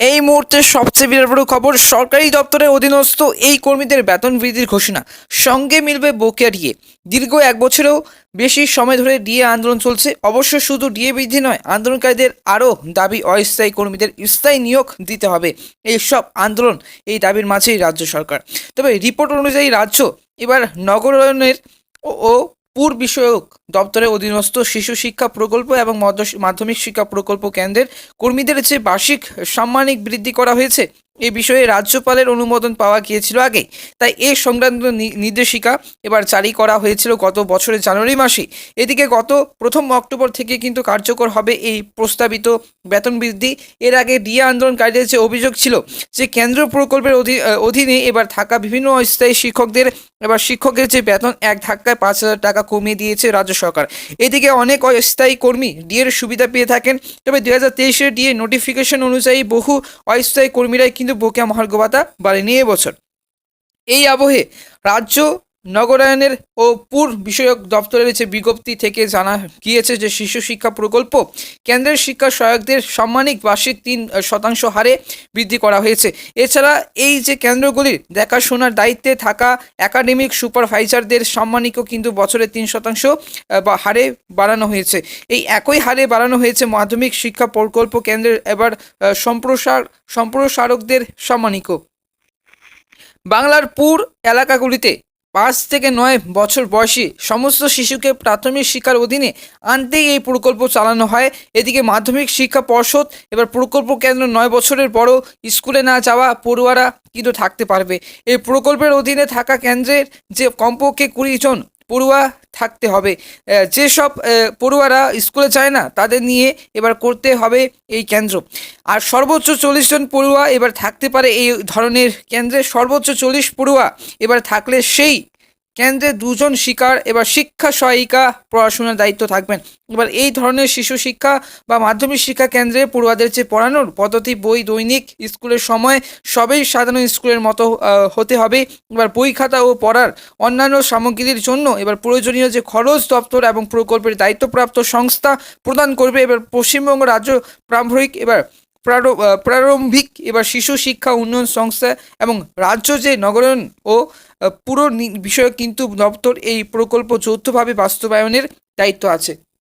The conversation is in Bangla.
এই মুহূর্তে সবচেয়ে বিরাট বড় খবর, সরকারি দপ্তরের অধীনস্থ এই কর্মীদের বেতন বৃদ্ধির ঘোষণা, সঙ্গে মিলবে বকেয়া ডিএ। দীর্ঘ এক বছরেও বেশি সময় ধরে ডিএ আন্দোলন চলছে। অবশ্য শুধু ডিএ বৃদ্ধি নয়, আন্দোলনকারীদের আরও দাবি অস্থায়ী কর্মীদের স্থায়ী নিয়োগ দিতে হবে। এই সব আন্দোলন এই দাবির মাঝেই রাজ্য সরকার। তবে রিপোর্ট অনুযায়ী রাজ্য এবার নগরায়নের ও পুর বিষয়ক দপ্তরের অধীনস্থ শিশু শিক্ষা প্রকল্প এবং মধ্য- মাধ্যমিক শিক্ষা প্রকল্প কেন্দ্রের কর্মীদের যে বার্ষিক সাম্মানিক বৃদ্ধি করা হয়েছে এ বিষয়ে রাজ্যপালের অনুমোদন পাওয়া গিয়েছিল আগে তাই এ সংক্রান্ত নির্দেশিকা এবার জারি করা হয়েছিল গত বছরের জানুয়ারি মাসে। এদিকে গত প্রথম অক্টোবর থেকে কিন্তু কার্যকর হবে এই প্রস্তাবিত বেতন বৃদ্ধি। এর আগে ডিএ আন্দোলনকারীদের যে অভিযোগ ছিল যে কেন্দ্র প্রকল্পের অধীনে এবার থাকা বিভিন্ন অস্থায়ী শিক্ষকদের, এবার শিক্ষকের যে বেতন এক ধাক্কায় পাঁচ হাজার টাকা কমিয়ে দিয়েছে রাজ্য সরকার। এদিকে অনেক অস্থায়ী কর্মী ডিএর সুবিধা পেয়ে থাকেন। তবে দু হাজার তেইশের ডিএ নোটিফিকেশন অনুযায়ী বহু অস্থায়ী কর্মীরাই কিন্তু বকেয়া মহার্ঘ ভাতা বাড়েনি এবছর। এই আবহে রাজ্য নগরায়নের ও পুর বিষয়ক দপ্তরের যে বিজ্ঞপ্তি থেকে জানা গিয়েছে যে শিশু শিক্ষা প্রকল্প কেন্দ্রের শিক্ষা সহায়কদের সাম্মানিক বার্ষিক তিন শতাংশ হারে বৃদ্ধি করা হয়েছে। এছাড়া এই যে কেন্দ্রগুলির দেখাশোনার দায়িত্বে থাকা একাডেমিক সুপারভাইজারদের সম্মানিকও কিন্তু বছরে তিন শতাংশ বা হারে বাড়ানো হয়েছে। এই একই হারে বাড়ানো হয়েছে মাধ্যমিক শিক্ষা প্রকল্প কেন্দ্রের এবার সম্প্রসার, সম্প্রসারকদের সম্মানিকও। বাংলার পুর এলাকাগুলিতে পাঁচ থেকে নয় বছর বয়সী সমস্ত শিশুকে প্রাথমিক শিক্ষার অধীনে আনতেই এই প্রকল্প চালানো হয়। এদিকে মাধ্যমিক শিক্ষা পর্ষদ এবার প্রকল্প কেন্দ্র নয় বছরের বড় স্কুলে না যাওয়া পড়ুয়ারা কিন্তু থাকতে পারবে। এই প্রকল্পের অধীনে থাকা কেন্দ্রের যে কমপক্ষে কুড়ি জন পড়ুয়া থাকতে হবে। যেসব পড়ুয়ারা স্কুলে যায় না, তাদের নিয়ে এবার করতে হবে এই কেন্দ্র। আর সর্বোচ্চ চল্লিশ জন পড়ুয়া এবার থাকতে পারে এই ধরনের কেন্দ্রে। সর্বোচ্চ চল্লিশ পড়ুয়া এবার থাকলে সেই কেন্দ্রে দুজন শিকার, এবার শিক্ষা সহায়িকা পড়াশোনার দায়িত্ব থাকবেন। এবার এই ধরনের শিশু শিক্ষা বা মাধ্যমিক শিক্ষা কেন্দ্রে পড়ুয়াদের যে পড়ানোর পদ্ধতি, বই, দৈনিক স্কুলের সময় সবই সাধারণ স্কুলের মতো হতে হবে। এবার বই খাতা ও পড়ার অন্যান্য সামগ্রীর জন্য এবার প্রয়োজনীয় যে খরচ দপ্তর এবং প্রকল্পের দায়িত্বপ্রাপ্ত সংস্থা প্রদান করবে। এবার পশ্চিমবঙ্গ রাজ্য প্রারম্ভিক এবার প্রারম্ভিক এবার শিশু শিক্ষা উন্নয়ন সংস্থা এবং রাজ্য যে নগরায়ণ ও পুরো বিষয়ে বিষয়ক কিন্তু দপ্তর এই প্রকল্প যৌথভাবে বাস্তবায়নের দায়িত্ব আছে।